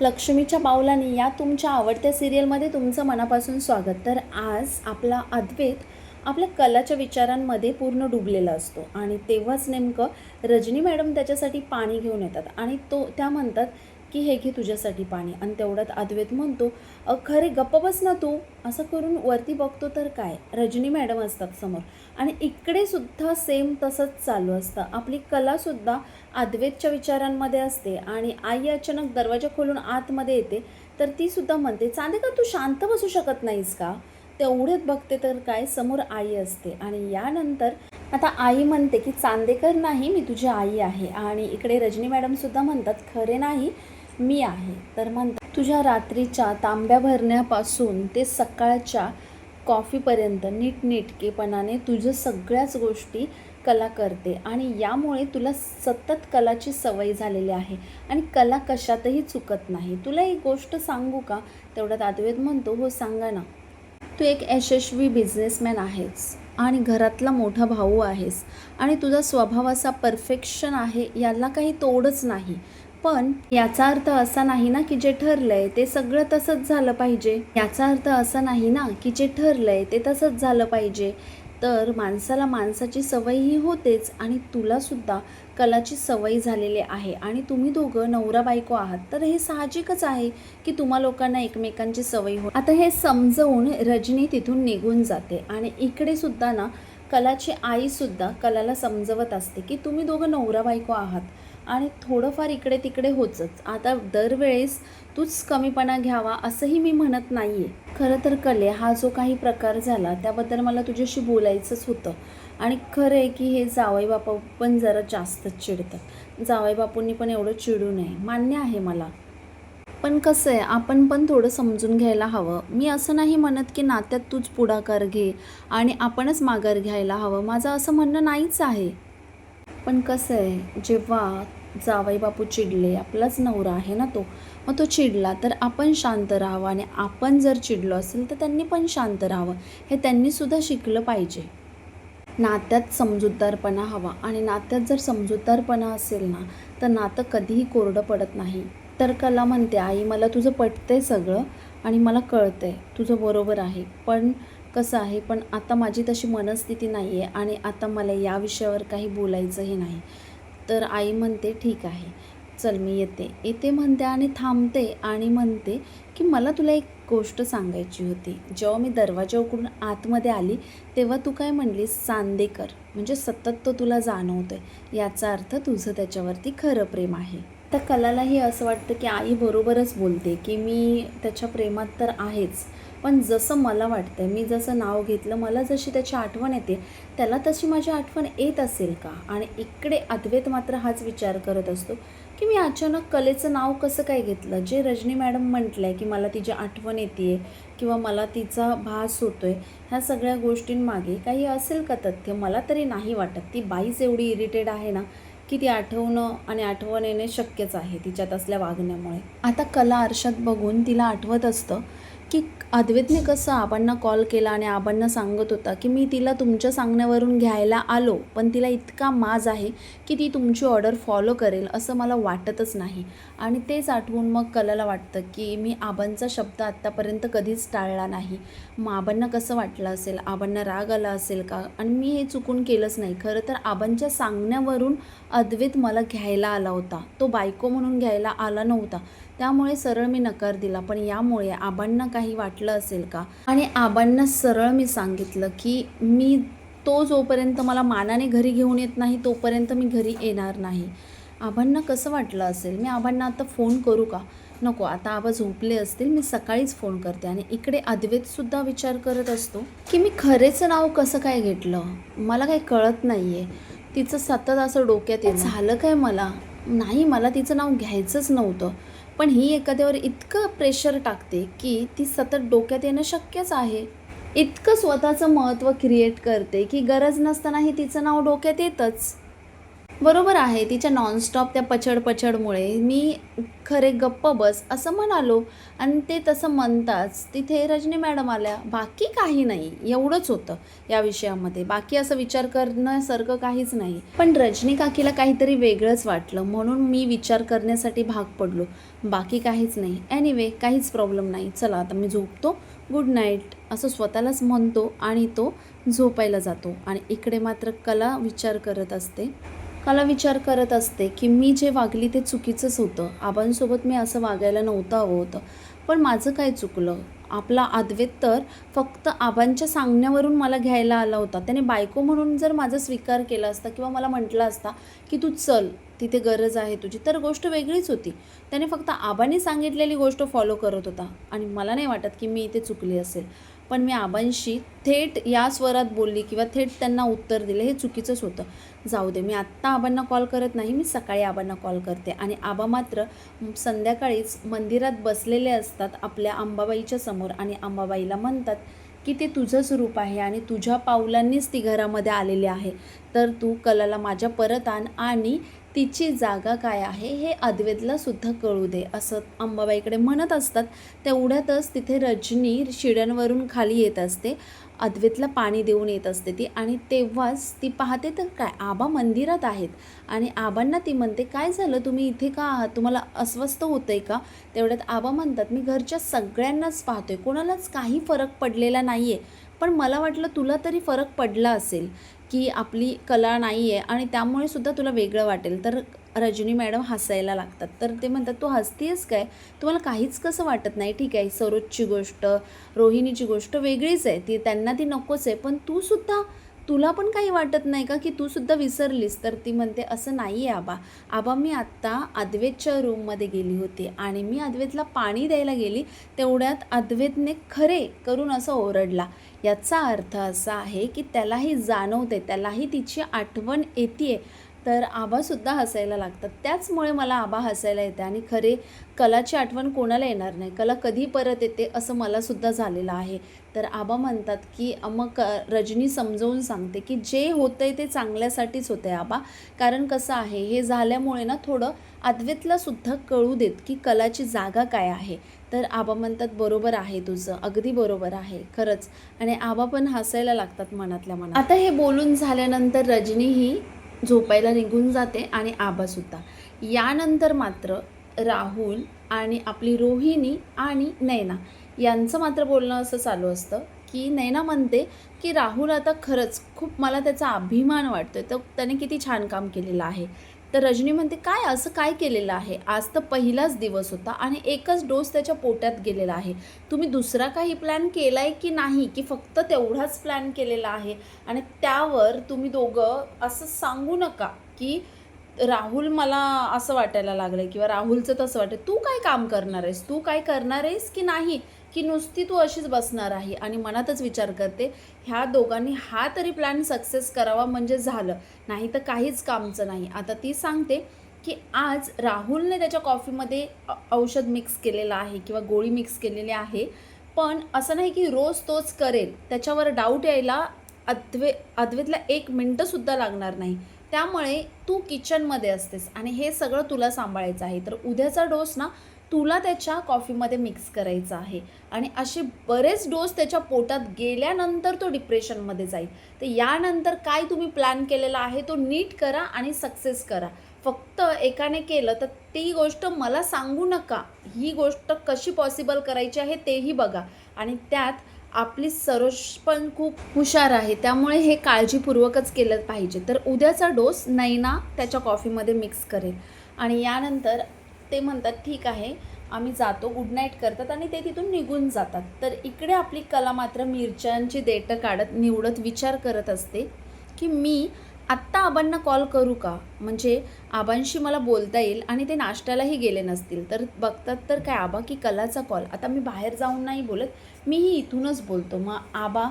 लक्ष्मीच्या पावलाने या तुमच्या आवडत्या सिरियलमध्ये तुमचं मनापासून स्वागत. तर आज आपला अद्वैत आपल्या कलाच्या विचारांमध्ये पूर्ण डुबलेला असतो आणि तेव्हाच नेमकं रजनी मॅडम त्याच्यासाठी पाणी घेऊन येतात आणि तो त्या म्हणतात की हे घे तुझ्यासाठी पाणी. आणि तेवढ्यात अद्वैत म्हणतो खरे गप्प बस ना तू. असं करून वरती बघतो तर काय? रजनी मॅडम असतात समोर. आणि इकडे सुद्धा सेम तसंच चालू असतं. आपली कलासुद्धा अद्वैतच्या विचारांमध्ये असते आणि आई अचानक दरवाजा खोलून आतमध्ये येते तर ती सुद्धा म्हणते चांदेकर तू शांत बसू शकत नाहीस का? तेवढेच बघते तर काय? समोर आई असते. आणि यानंतर आता आई म्हणते की चांदेकर नाही मी तुझी आई आहे. आणि इकडे रजनी मॅडम सुद्धा म्हणतात खरे नाही मी आहे. तर म्हणतात तुझ्या रात्रीच्या तांब्या भरण्यापासून ते सकाळच्या कॉफीपर्यंत नीटनेटकेपणाने तुझं सगळ्याच गोष्टी कला करते आणि यामुळे तुला सतत कलाची सवय झालेली आहे आणि कला कशातही चुकत नाही. तुला एक गोष्ट सांगू का? तेवढ्यात आदवेद म्हणतो हो सांगा ना. तू एक यशस्वी बिझनेसमॅन आहेस आणि घरातला मोठा भाऊ आहेस आणि तुझा स्वभाव असा परफेक्शन आहे याला काही तोडच नाही. पण याचा अर्थ असा नाही ना की जे ठरलंय ते सगळं तसंच झालं पाहिजे. याचा अर्थ असा नाही ना की जे ठरलंय ते तसंच झालं पाहिजे. तर माणसाला माणसाची सवय ही होतेच आणि तुला सुद्धा कलाची सवय झालेली आहे आणि तुम्ही दोघं नवरा बायको आहात. तर हे साहजिकच आहे की तुम्हा लोकांना एकमेकांची सवय हो आता हे समजवून रजनी तिथून निघून जाते आणि इकडे सुद्धा ना कलाची आईसुद्धा कलाला समजवत असते की तुम्ही दोघं नवरा बायको आहात. आणि थोडंफार इकडे तिकडे होतच आता दरवेळेस तूच कमीपणा घ्यावा असंही मी म्हणत नाही आहे खरं तर कले हा जो काही प्रकार झाला त्याबद्दल मला तुझ्याशी बोलायचंच होतं. आणि खरं आहे की हे जावई बापू पण जरा जास्तच चिडतात. जावई बापूंनी पण एवढं चिडू नये. मान्य आहे मला. पण कसं आहे आपण पण थोडं समजून घ्यायला हवं. मी असं नाही म्हणत की नात्यात तूच पुढाकार घे आणि आपणच माघार घ्यायला हवं. माझं असं म्हणणं नाहीच आहे. पण कसं आहे जेव्हा जावई बापू चिडले. आपलाच नवरा आहे ना तो? मग तो चिडला तर आपण शांत राहावं आणि आपण जर चिडलो असेल तर त्यांनी पण शांत राहावं. हे त्यांनीसुद्धा शिकलं पाहिजे. नात्यात समजूतदारपणा हवा आणि नात्यात जर समजूतदारपणा असेल ना तर नातं कधीही कोरडं पडत नाही. तर कला म्हणते आई मला तुझं पटतंय सगळं आणि मला कळतंय तुझं बरोबर आहे. पण कसं आहे पण आता माझी तशी मनस्थिती नाही आहे आणि आता मला या विषयावर काही बोलायचंही नाही. तर आई म्हणते ठीक आहे चल मी येते. येते म्हणते आणि थांबते आणि म्हणते की मला तुला एक गोष्ट सांगायची होती. जेव्हा मी दरवाजा उकडून आतमध्ये आली तेव्हा तू काय म्हणलीस? चांदेकर म्हणजे सतत तो तुला जाणवतोय. याचा अर्थ तुझं त्याच्यावरती खरं प्रेम आहे. तर कलालाही असं वाटतं की आई बरोबरच बोलते की मी त्याच्या प्रेमात तर आहेच. पण जसं मला वाटतं मी जसं नाव घेतलं मला जशी त्याची आठवण येते त्याला तशी माझी आठवण येत असेल का? आणि इकडे अद्वैत मात्र हाच विचार करत असतो की मी अचानक कलेचं नाव कसं काय घेतलं? जे रजनी मॅडम म्हटलं आहे की मला तिची आठवण येते किंवा मला तिचा भास होतो आहे ह्या सगळ्या गोष्टींमागे काही असेल का तथ्य? मला तरी नाही वाटत. ती बाईच एवढी इरिटेड आहे ना की ती आठवणं आणि आठवण येणे शक्यच आहे तिच्यात असल्या वागण्यामुळे. आता कला आरशात बघून तिला आठवत असतं की अद्वैतने कसं आबांना कॉल केला आणि आबांना सांगत होता की मी तिला तुमच्या सांगण्यावरून घ्यायला आलो पण तिला इतका माज आहे की ती तुमची ऑर्डर फॉलो करेल असं मला वाटतच नाही. आणि तेच आठवून मग कलाला वाटतं की मी आबांचा शब्द आत्तापर्यंत कधीच टाळला नाही. मग आबांना कसं वाटलं असेल? आबांना राग आला असेल का? आणि मी हे चुकून केलंच नाही. खरं तर आबांच्या सांगण्यावरून अद्वैत मला घ्यायला आला होता. तो बायको म्हणून घ्यायला आला नव्हता. त्यामुळे सरळ मी नकार दिला. पण यामुळे आबांना काही वाटलं असेल का? आणि आबांना सरळ मी सांगितलं की मी तो जोपर्यंत मला मानाने घरी घेऊन येत नाही तोपर्यंत मी घरी येणार नाही. आबांना कसं वाटलं असेल? मी आबांना आता फोन करू का? नको आता आबा झोपले असतील मी सकाळीच फोन करते. आणि इकडे अद्वैतसुद्धा विचार करत असतो की मी खरेचं नाव कसं काय घेतलं? मला काही कळत नाही आहे तिचं सतत असं डोक्यात झालं काय मला? नाही मला तिचं नाव घ्यायचंच नव्हतं. पण ही एखाद्यावर इतकं प्रेशर टाकते की ती सतत डोक्यात येणं शक्यच आहे. इतकं स्वतःचं महत्त्व क्रिएट करते की गरज नसतानाही तिचं नाव डोक्यात येतच. बरोबर आहे तिच्या नॉनस्टॉप त्या पचड पचडमुळे मी खरे गप्प बस असं म्हणालो. आणि ते तसं म्हणताच तिथे रजनी मॅडम आल्या. बाकी काही नाही एवढंच होतं या विषयामध्ये. बाकी असं विचार करण्यासारखं काहीच नाही. पण रजनी काकीला काहीतरी वेगळंच वाटलं. म्हणून मी विचार करण्यासाठी भाग पडलो. बाकी काहीच नाही. एनिवे काहीच प्रॉब्लेम नाही. चला आता मी झोपतो. गुड नाईट असं स्वतःलाच म्हणतो आणि तो झोपायला जातो. आणि इकडे मात्र कला विचार करत असते. मला विचार करत असते की मी जे वागली ते चुकीचंच होतं. आबांसोबत मी असं वागायला नव्हतं हवं होतं पण माझं काय चुकलं? आपला अद्वैत तर फक्त आबांच्या सांगण्यावरून मला घ्यायला आला होता. त्याने बायको म्हणून जर माझा स्वीकार केला असता किंवा मला म्हटलं असता की तू चल तिथे गरज आहे तुझी तर गोष्ट वेगळीच होती. त्याने फक्त आबांनी सांगितलेली गोष्ट फॉलो करत होता. आणि मला नाही वाटत की मी इथे चुकली असेल. पण मी आबांशी थेट या स्वरात बोलली किंवा थेट त्यांना उत्तर दिले हे चुकीचंच होतं. जाऊ दे मी आत्ता आबांना कॉल करत नाही मी सकाळी आबांना कॉल करते. आणि आबा मात्र संध्याकाळीच मंदिरात बसलेले असतात आपल्या अंबाबाईच्या समोर आणि अंबाबाईला म्हणतात की ते तुझंच रूप आहे आणि तुझ्या पावलांनीच ती घरामध्ये आलेली आहे. तर तू कलाला माझ्या परत आण आणि तिची जागा काय आहे हे अद्वैतला सुद्धा कळू दे असं अंबाबाईकडे म्हणत असतात. तेवढ्यातच तिथे रजनी शिड्यांवरून खाली येत असते. अद्वैतला पाणी देऊन येत असते ती आणि तेव्हाच ती पाहते तर काय आबा मंदिरात आहेत? आणि आबांना ती म्हणते काय झालं? तुम्ही इथे का आहात? तुम्हाला अस्वस्थ होतं आहे का? तेवढ्यात आबा म्हणतात मी घरच्या सगळ्यांनाच पाहतोय. कोणालाच काही फरक पडलेला नाही आहे पण मला वाटलं तुला तरी फरक पडला असेल. की आपली कला नाही आहे आणि त्यामुळे सुद्धा तुला वेगळं वाटेल. तर रजनी मॅडम हसायला लागतात. तर ते म्हणतात तू हसतीस काय? तुम्हाला काहीच कसं वाटत नाही. ठीक आहे सरोजची गोष्ट रोहिणीची गोष्ट वेगळीच आहे. ती त्यांना ती नकोच आहे. पण तू सुद्धा तुला पण काही वाटत नाही का की तू सुद्धा विसरलीस? तर ती म्हणते असं नाही आहे आबा. आबा मी आत्ता अद्वेतच्या रूममध्ये गेली होती आणि मी अद्वेतला पाणी द्यायला गेली. तेवढ्यात अद्वेतने खरे करून असं ओरडला. याचा अर्थ असा आहे की त्यालाही जाणवते त्यालाही तिची आठवण येते तर आबासुद्धा हसायला लागतात. त्याचमुळे मला आबा हसायला येते आणि खरे कलाची आठवण कोणाला येणार नाही. कला कधी परत येते असं मलासुद्धा झालेलं आहे. तर आबा म्हणतात की मग क रजनी समजवून सांगते की जे होतं आहे ते चांगल्यासाठीच होतं आहे आबा कारण कसं आहे हे झाल्यामुळे ना थोडं अद्वैतला सुद्धा कळू देत की कलाची जागा काय आहे. तर आबा म्हणतात बरोबर आहे तुझं अगदी बरोबर आहे खरंच. आणि आबा पण हसायला लागतात मनातल्या मनात. आता हे बोलून झाल्यानंतर रजनी ही झोपायला निघून जाते आणि आबासुद्धा यानंतर मात्र राहुल आणि आपली रोहिणी आणि नैना यांचं मात्र बोलणं असं चालू असतं की नैना म्हणते की राहुल आता खरंच खूप मला त्याचा अभिमान वाटतोय. तर त्याने किती छान काम केलेलं आहे. तर रजनी म्हणते काय असं काय केलेलं आहे? आज तर पहिलाच दिवस होता आणि एकच डोस त्याच्या पोटात गेलेला आहे. तुम्ही दुसरा काही प्लॅन केला आहे की नाही? की फक्त तेवढाच प्लॅन केलेला आहे? आणि त्यावर तुम्ही दोघं असं सांगू नका की राहुल मला असं वाटायला लागलं किंवा राहुलचं तसं वाटतं तू काय काम करणार आहेस? तू काय करणार आहेस की नाही? की नुसती तू अशीच बसणार आहे आणि मनातच विचार करते ह्या दोघांनी हा तरी प्लॅन सक्सेस करावा म्हणजे झालं. नाही तर काहीच कामचं नाही. आता ती सांगते की आज राहुलने त्याच्या कॉफीमध्ये औषध मिक्स केलेलं आहे किंवा गोळी मिक्स केलेली आहे. पण असं नाही की रोज तोच करेल. त्याच्यावर डाऊट यायला अद्वे अद्वेतला एक मिनटंसुद्धा लागणार नाही. त्यामुळे तू किचनमध्ये असतेस आणि हे सगळं तुला सांभाळायचं आहे. तर उद्याचा डोस ना तुला त्याच्या कॉफीमध्ये मिक्स करायचा आहे. आणि असे बरेच डोस त्याच्या पोटात गेल्यानंतर तो डिप्रेशनमध्ये जाईल. तर यानंतर काय तुम्ही प्लॅन केलेला आहे तो नीट करा आणि सक्सेस करा. फक्त एकाने केलं तर ती गोष्ट मला सांगू नका. ही गोष्ट कशी पॉसिबल करायची आहे तेही बघा. आणि त्यात आपली सरोज पण खूप हुशार आहे. त्यामुळे हे काळजीपूर्वकच केलं पाहिजे. तर उद्याचा डोस नैना त्याच्या कॉफीमध्ये मिक्स करेल. आणि यानंतर ते म्हणतात ठीक आहे आम्ही जातो गुड नाईट करतात आणि ते तिथून निघून जातात. तर इकडे आपली कला मात्र मिरच्यांची देठं काढत निवडत विचार करत असते की मी आत्ता आबांना कॉल करू का? म्हणजे आबांशी मला बोलता येईल आणि ते नाश्त्यालाही गेले नसतील. तर बघतात तर काय आबा की कलाचा कॉल आता मी बाहेर जाऊन नाही बोलत मीही इथूनच बोलतो. मग आबा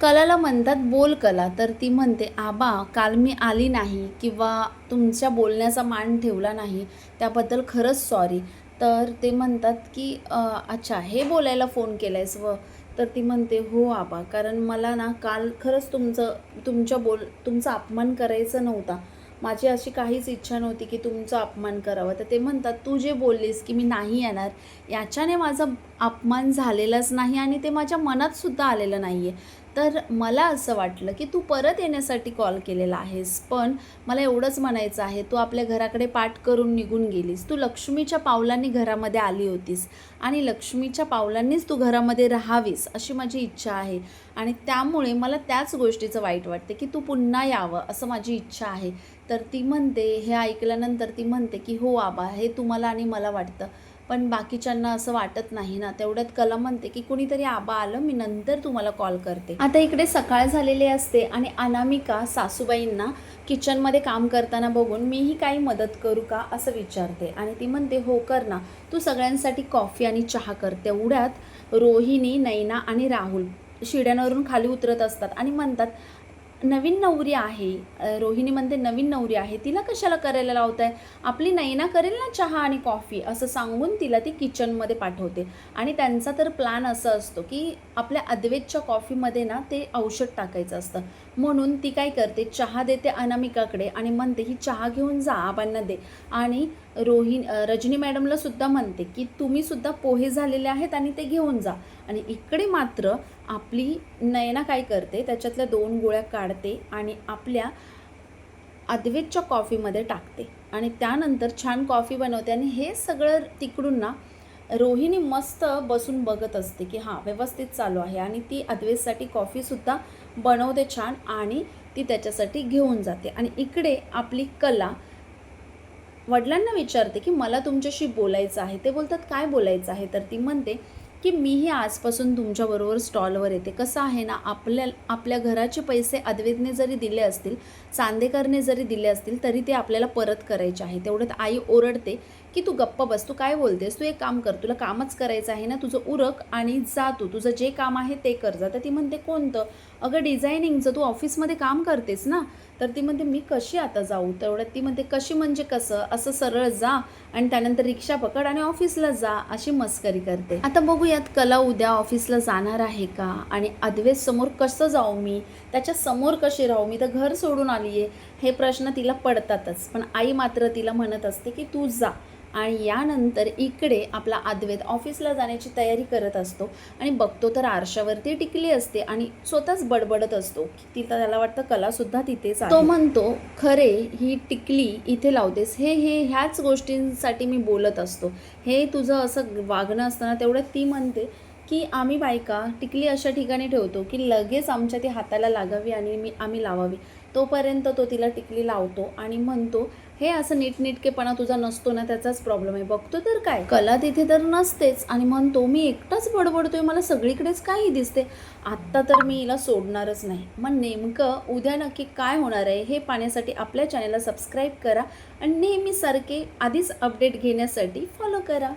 कलाला म्हणतात बोल कला. तर ती म्हणते आबा काल मी आली नाही किंवा तुमच्या बोलण्याचा मान ठेवला नाही त्याबद्दल खरंच सॉरी तर ते म्हणतात की अच्छा हे बोलायला फोन केला आहेस व. तर ती म्हणते हो आबा कारण मला ना काल खरंच तुमचं तुमच्या बोल तुमचा अपमान करायचा नव्हता. माझी अशी काहीच इच्छा नव्हती की तुमचा अपमान करावा. तर ते म्हणतात तू जे बोललीस की मी नाही येणार याच्याने माझा अपमान झालेलाच नाही आणि ते माझ्या मनातसुद्धा आलेलं नाही आहे तर मला असं वाटलं की तू परत येण्यासाठी कॉल केलेला आहेस पण मला एवढंच म्हणायचं आहे तू आपल्या घराकडे पाठ करून निघून गेलीस. तू लक्ष्मीच्या पावलांनी घरामध्ये आली होतीस आणि लक्ष्मीच्या पावलांनीच तू घरामध्ये राहावीस अशी माझी इच्छा आहे. आणि त्यामुळे मला त्याच गोष्टीचं वाईट वाटते की तू पुन्हा यावं असं माझी इच्छा आहे. तर ती म्हणते हे ऐकल्यानंतर ती म्हणते की हो आबा हे तुम्हाला आणि मला वाटतं. पण बाकीच्यांना असं वाटत नाही ना. तेवढ्यात कला म्हणते की कुणीतरी आबा आलं मी नंतर तुम्हाला कॉल करते. आता इकडे सकाळ झालेली असते आणि अनामिका सासूबाईंना किचनमध्ये काम करताना बघून मीही काही मदत करू का असं विचारते. आणि ती म्हणते हो कर ना. तू सगळ्यांसाठी कॉफी आणि चहा कर. तेवढ्यात रोहिणी नैना आणि राहुल शिड्यांवरून खाली उतरत असतात आणि म्हणतात नवीन नवरी आहे रोहिणीमध्ये रोहिणी म्हणते नवीन नवरी आहे तिला कशाला करायला लावताय? आपली नैना करेल ना चहा आणि कॉफी असं सांगून तिला ती किचनमध्ये पाठवते. आणि त्यांचा तर प्लॅन असं असतो की आपल्या अद्वेतच्या कॉफीमध्ये ना ते औषध टाकायचं असतं. म्हणून ती काय करते चहा देते अनामिकाकडे आणि म्हणते ही चहा घेऊन जा आबांना दे. आणि रोहिण रजनी मॅडमला सुद्धा म्हणते की तुम्ही सुद्धा पोहे झालेले आहेत आणि ते घेऊन जा. आणि इकडे मात्र आपली नयना काय करते त्याच्यातल्या दोन गोळ्या काढते आणि आपल्या अद्वेतच्या कॉफीमध्ये टाकते. आणि त्यानंतर छान कॉफी बनवते आणि हे सगळं तिकडून ना रोहिणी मस्त बसून बघत असते की हां व्यवस्थित चालू आहे. आणि ती अद्वेतसाठी कॉफीसुद्धा बनवते छान आणि ती त्याच्यासाठी घेऊन जाते. आणि इकडे आपली कला वडिलांना विचारते की मला तुमच्याशी बोलायचं आहे. ते बोलतात काय बोलायचं आहे? तर ती म्हणते की मीही आजपासून तुमच्याबरोबर स्टॉलवर येते. कसं आहे ना आपल्या आपल्या घराचे पैसे अद्वैतने जरी दिले असतील चांदेकरने जरी दिले असतील तरी ते आपल्याला परत करायचे आहे. तेवढ्यात आई ओरडते की तू गप्प बस तू काय बोलतेस? तू एक काम कर तुला कामच करायचं आहे ना तुझं उरक आणि जा तू. तुझं जे काम आहे ते कर. जा तर ती म्हणते कोणतं? अगं डिझायनिंगचं. तू ऑफिसमध्ये काम करतेस ना? तर ती म्हणते मी कशी आता जाऊ? तेवढ्यात ती म्हणते कशी म्हणजे कसं? असं सरळ जा आणि त्यानंतर रिक्षा पकड आणि ऑफिसला जा अशी मस्करी करते. आता बघूयात कला उद्या ऑफिसला जाणार आहे का? आणि अद्वैत समोर कसं जाऊ मी? त्याच्यासमोर कशी राहू मी? तर घर सोडून आली आहे हे प्रश्न तिला पडतातच. पण आई मात्र तिला म्हणत असते की तू जा. आणि यानंतर इकडे आपला अद्वैत ऑफिसला जाण्याची तयारी करत असतो आणि बघतो तर आरशावरती टिकली असते आणि स्वतःच बडबडत असतो. तिथं त्याला वाटतं कलासुद्धा तिथेच तो म्हणतो खरे ही टिकली इथे लावतेस. हे हे ह्याच गोष्टींसाठी मी बोलत असतो. हे तुझं असं वागणं असताना तेवढं ती म्हणते की आम्ही बायका टिकली अशा ठिकाणी ठेवतो की लगेच आमच्या ती हाताला लागावी आणि मी आम्ही लावावी. तोपर्यंत तो तिला टिकली लावतो आणि म्हणतो हे असं नीटनेटकेपणा तुझा नसतो ना त्याचाच प्रॉब्लेम आहे. बघतो तर काय. कला तिथे तर नसतेच आणि म्हणतो मी एकटाच बडबडतोय. मला सगळीकडेच काही दिसते. आत्ता तर मी हिला सोडणारच नाही. मग नेमकं उद्या नक्की काय होणार आहे हे पाहण्यासाठी आपल्या चॅनलला सबस्क्राईब करा आणि नेहमीसारखे आधीच अपडेट घेण्यासाठी फॉलो करा.